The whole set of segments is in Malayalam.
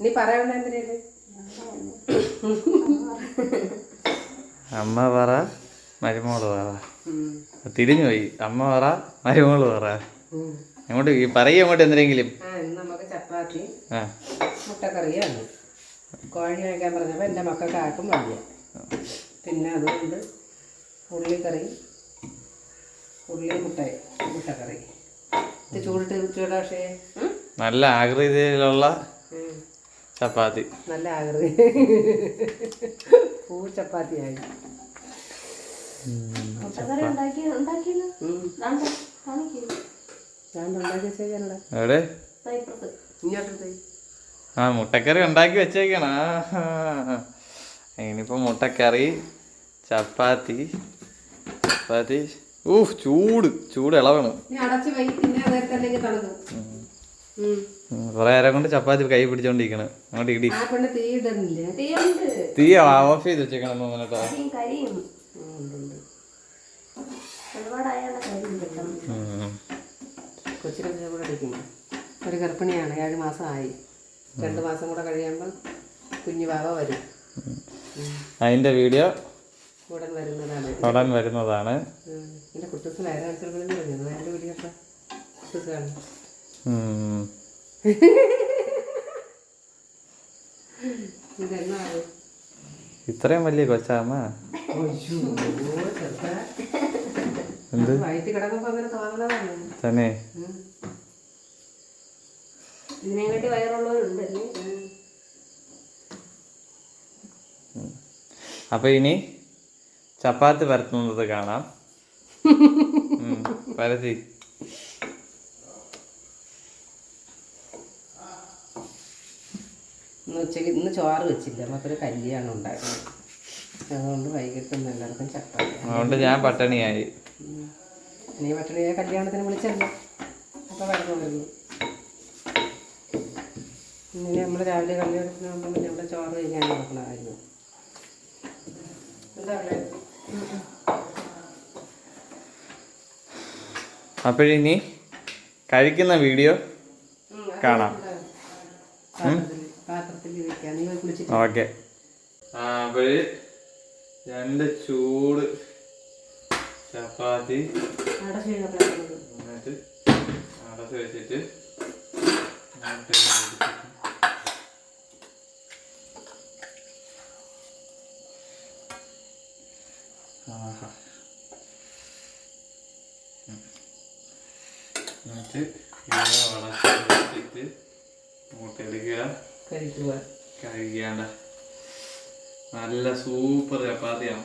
നീ പറയണ്ട അമ്മ പറ മരുമോൾ പറ. തിരിഞ്ഞു പോയി. അമ്മ പറ മരുമോൾ പറ. അങ്ങോട്ട് പറയും അങ്ങോട്ട് എന്തെങ്കിലും. ആ നമുക്ക് ചപ്പാത്തി മുട്ടക്കറിയാണ്. കോഴി കഴിക്കാൻ പറഞ്ഞപ്പോൾ എന്റെ മക്കൾക്ക് ആർക്കും വയ്യ പിന്നെ അതുകൊണ്ട് ഉള്ളിക്കറി ഉള്ളി മുട്ട മുട്ടക്കറി. ഇത് ചൂടിട്ട് ചൂടാ പക്ഷേ. നല്ല ആകൃതിയിലുള്ള. ചപ്പാത്തി. നല്ല ആകൃതി പൂ ചപ്പാത്തിയായി. ആയി എവിടെ? ആ മുട്ടക്കറി ഉണ്ടാക്കി വെച്ചേക്കണ. ഇനിയിപ്പോ മുട്ടക്കറി ചപ്പാത്തി ചപ്പാത്തി. ഊഹ് ചൂട്. ചൂട് ഇളവണം. നീ വൈകി പിന്നെ നേരത്തെ അല്ലെങ്കിൽ തണുക്കും. ഉം. കുറെ നേരം കൊണ്ട് ചപ്പാത്തി കൈ പിടിച്ചോണ്ടിരിക്കണം. അങ്ങോട്ട് ഇടി. തീ ഇടുന്നില്ലേ. തീയുണ്ട്. തീ ഓഫ് ചെയ്ത് വെച്ചേക്കണം കേട്ടോ. കൊച്ചിനെ കൂടെ അടിക്കുന്നു ഒരു ഗർഭിണിയാണ് ഏഴ് മാസമായി. രണ്ട് മാസം കൂടെ കഴിയുമ്പോൾ കുഞ്ഞു വരും. അതിന്റെ വീഡിയോ ഉടൻ വരുന്നതാണ്. ഉടൻ വരുന്നതാണ്. എന്റെ കുട്ടൂസ് വേറെ വീഡിയോക്കെ കുട്ടൂസ് കാണും. ഇത്രയും വലിയ കൊച്ചാമ്മ? എന്ത്? തന്നെ. ഇതിനെക്കാട്ടി വയറുള്ളവരുണ്ടല്ലേ അപ്പൊ ഇനി ചപ്പാത്തി പരത്തുന്നത് കാണാം. പരത്തി. ഇന്ന് ഉച്ചയ്ക്ക് ഇന്ന് ചോറ് വെച്ചില്ല. നമുക്കൊരു കല്യാണം ഉണ്ടായിരുന്നു. അതുകൊണ്ട് വൈകിട്ട് ഇന്ന് എല്ലാവർക്കും ചപ്പാത്തി. അതുകൊണ്ട് ഞാൻ പട്ടണിയായി. നീ പട്ടണിയെ കല്യാണത്തിന് വിളിച്ചല്ലോ. അപ്പോൾ കടന്നു വരുന്നു ഇനി നമ്മൾ രാവിലെ കല്യാണത്തിന് പോകുമ്പോൾ ഇവിടെ ചോറ് കഴിഞ്ഞാൽ നടക്കണമായിരുന്നു എന്താ പറയുക അപ്പോഴിനി കഴിക്കുന്ന വീഡിയോ കാണാം. പാത്രത്തിൽ വെക്കാം നീ പോയി കുളിച്ചിട്ട്. ഓക്കെ. അപ്പോഴ് രണ്ട് ചൂട് ചപ്പാത്തി എന്നിട്ട് അടച്ച് വെച്ചിട്ട്. എന്നിട്ട് ഇത് വളച്ച് വെച്ചിട്ട് അങ്ങോട്ട് എടുക്കുക കഴിക്കുക കഴിക്കാണ്ട. നല്ല സൂപ്പർ ചപ്പാത്തിയാണ്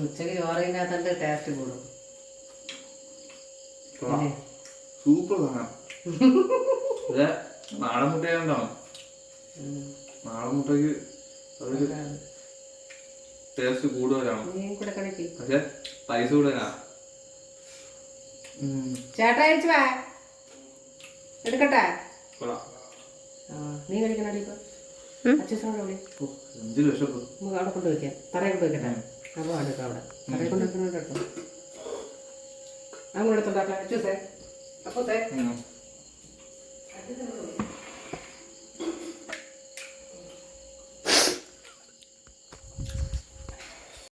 ഉച്ചയ്ക്ക് ചോറിനകത്തന്റെ ടേസ്റ്റ് കൂടും? സൂപ്പർ നാടൻ മുട്ടയുണ്ടാവും ഉം. നാടൻ മുട്ടയ്ക്ക് അതൊരു ടേസ്റ്റ് കൂടുതലാണ്. പക്ഷെ പൈസ കൂടുതലാണ് ചേട്ടാ എടുക്കട്ടെ? കൊള്ളാം. നീ കഴിക്കണടി ഇപ്പൊ. നമുക്ക് അവിടെ കൊണ്ട് വെക്കാം. തറയിൽ കൊണ്ട് വെക്കട്ടെ. അപ്പോൾ അടുക്കാം അവിടെ. തറയിൽ കൊണ്ട് വെക്കുന്നുണ്ട് കേട്ടോ അങ്ങോട്ട് എടുത്തോട്ടെ അച്ഛസേ അപ്പോ അച്ഛൻ